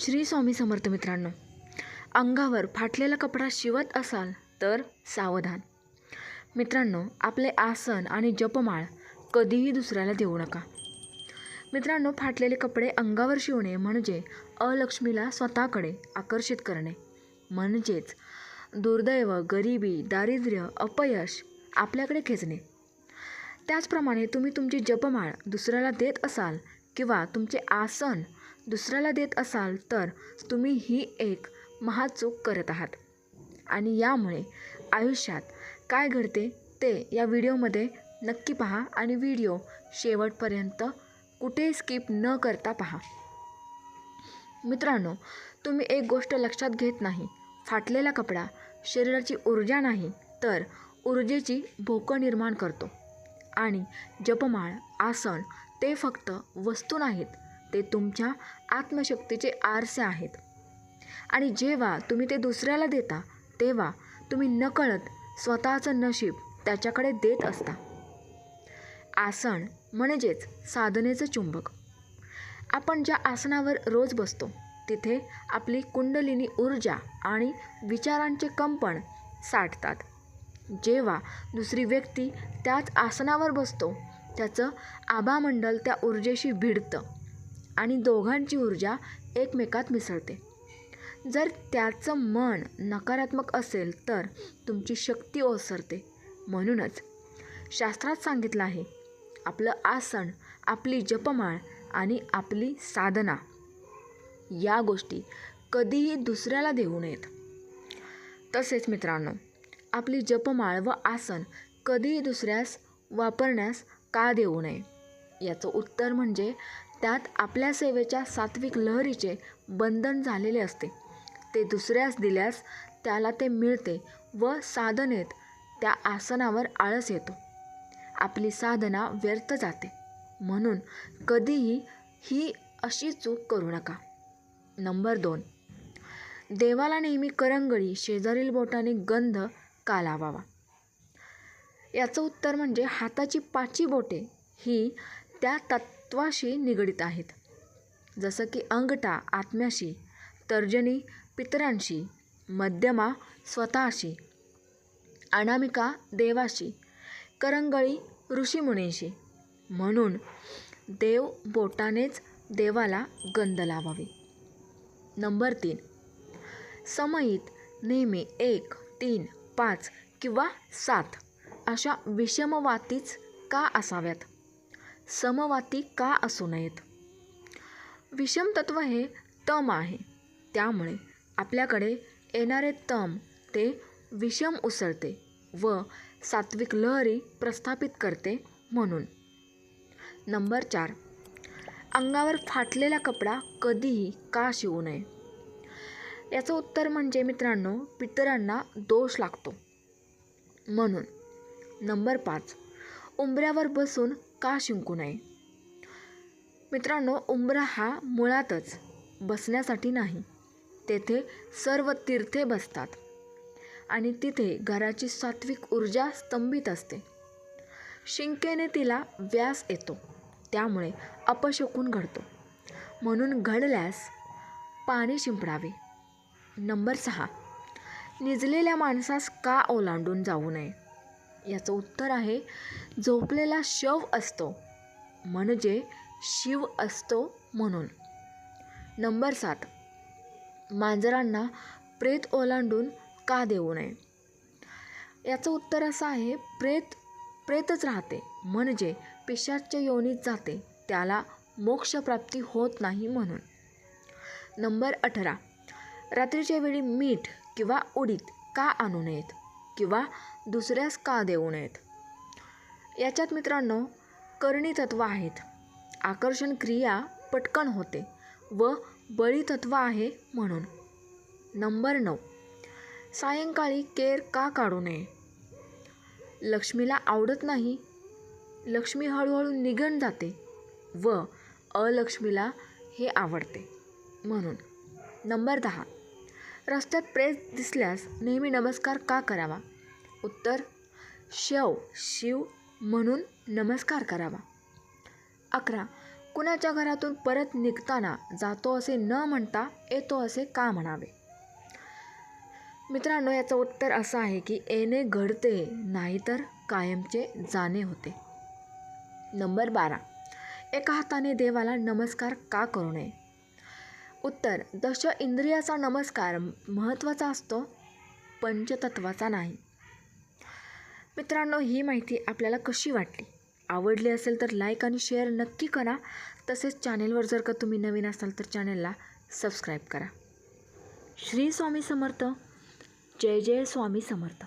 श्री स्वामी समर्थ मित्रांनो अंगावर फाटलेला कपडा शिवत असाल तर सावधान. मित्रांनो आपले आसन आणि जपमाळ कधीही दुसऱ्याला देऊ नका. मित्रांनो फाटलेले कपडे अंगावर शिवणे म्हणजे अलक्ष्मीला स्वतःकडे आकर्षित करणे. म्हणजेच दुर्दैव गरिबी दारिद्र्य अपयश आपल्याकडे खेचणे. त्याचप्रमाणे तुम्ही तुमची जपमाळ दुसऱ्याला देत असाल किंवा तुमचे आसन दुसऱ्याला देत असाल तर तुम्ही ही एक महाचूक करत आहात. आणि यामुळे आयुष्यात काय घडते ते या व्हिडिओमध्ये नक्की पहा आणि व्हिडिओ शेवटपर्यंत कुठेही स्किप न करता पहा. मित्रांनो तुम्ही एक गोष्ट लक्षात घेत नाही. फाटलेला कपडा शरीराची ऊर्जा नाही तर ऊर्जेची भोकं निर्माण करतो. आणि जपमाळ आसन ते फक्त वस्तू नाहीत. ते तुमच्या आत्मशक्तीचे आरसे आहेत. आणि जेव्हा तुम्ही ते दुसऱ्याला देता तेव्हा तुम्ही नकळत स्वतःचं नशीब त्याच्याकडे देत असता. आसन म्हणजेच साधनेचं चुंबक. आपण ज्या आसनावर रोज बसतो तिथे आपली कुंडलिनी ऊर्जा आणि विचारांचे कंपन साठतात. जेव्हा दुसरी व्यक्ती त्याच आसनावर बसतो त्याचं आभामंडल त्या ऊर्जेशी भिडतं. आणि दोघांची ऊर्जा एकमेकात मिसळते. जर त्याचं मन नकारात्मक असेल तर तुमची शक्ती ओसरते. म्हणूनच शास्त्रात सांगितलं आहे आपलं आसन आपली जपमाळ आणि आपली साधना या गोष्टी कधीही दुसऱ्याला देऊ नयेत. तसेच मित्रांनो आपली जपमाळ व आसन कधीही दुसऱ्यास वापरण्यास का देऊ नये? याचं उत्तर म्हणजे त्यात आपल्या सेवेच्या सात्विक लहरीचे बंधन झालेले असते. ते दुसऱ्यास दिल्यास त्याला ते मिळते व साधनेत त्या आसनावर आळस येतो. आपली साधना व्यर्थ जाते. म्हणून कधीही ही अशी चूक करू नका. नंबर दोन. देवाला नेहमी करंगळी शेजारील बोटाने गंध का लावावा? याचं उत्तर म्हणजे हाताची पाची बोटे ही त्या तत्वाशी निगडीत आहेत. जसं की अंगठा आत्म्याशी तर्जनी पितरांशी मध्यमा स्वतःशी अनामिका देवाशी करंगळी ऋषीमुनींशी. म्हणून देव बोटानेच देवाला गंध लावावे. नंबर तीन. समयीत नेहमी एक तीन पाच किंवा सात अशा विषमवातीच का असाव्यात? समवाती का असू नयेत? विषम तत्व हे तम आहे. त्यामुळे आपल्याकडे येणारे तम ते विषम उसळते व सात्विक लहरी प्रस्थापित करते म्हणून. नंबर चार. अंगावर फाटलेला कपडा कधीही का शिवू नये? याचं उत्तर म्हणजे मित्रांनो पितरांना दोष लागतो. म्हणून नंबर पाच. उंबऱ्यावर बसून का शिंकू नये? मित्रांनो उंबरा हा मुळातच बसण्यासाठी नाही. तेथे सर्व तीर्थे बसतात आणि तिथे घराची सात्विक ऊर्जा स्तंभित असते. शिंकेने तिला व्यास येतो त्यामुळे अपशकून घडतो. म्हणून घडल्यास पाणी शिंपडावे. नंबर सहा. निजलेल्या माणसास का ओलांडून जाऊ नये? याचं उत्तर आहे झोपलेला शव असतो म्हणजे शिव असतो म्हणून. नंबर सात मांजरांना प्रेत ओलांडून का देऊ नये? याचं उत्तर असं आहे प्रेत प्रेतच राहते म्हणजे पिशाच्या योनीत जाते त्याला मोक्षप्राप्ती होत नाही म्हणून. नंबर अठरा रात्रीच्या वेळी मीठ किंवा उडीद का आणू नयेत? किंवा दुसऱ्यास का देऊ नयेत? याच्यात मित्रांनो करणी तत्व आहेत. आकर्षण क्रिया पटकन होते व बळी तत्व आहे म्हणून. नंबर नऊ. सायंकाळी केर का काढू नये? लक्ष्मीला आवडत नाही. लक्ष्मी हळूहळू निघून जाते व अलक्ष्मीला हे आवडते म्हणून. नंबर दहा. रस्त्यात प्रेस दिसल्यास नेहमी नमस्कार का करावा? उत्तर शव शिव म्हणून नमस्कार करावा. अकरा कुणाच्या घरातून परत निघताना जातो असे न म्हणता येतो असे का म्हणावे? मित्रांनो याचं उत्तर असं आहे की येणे घडते नाहीतर कायमचे जाणे होते. नंबर बारा एका हाताने देवाला नमस्कार का करू नये? उत्तर दश इंद्रियाचा नमस्कार महत्त्वाचा असतो पंचतत्वाचा नाही. मित्रांनो ही माहिती आपल्याला कशी वाटली? आवडली असेल तर लाईक आणि शेअर नक्की करा. तसेच चॅनेलवर जर का तुम्ही नवीन असाल तर चॅनेलला सबस्क्राईब करा. श्री स्वामी समर्थ. जय जय स्वामी समर्थ.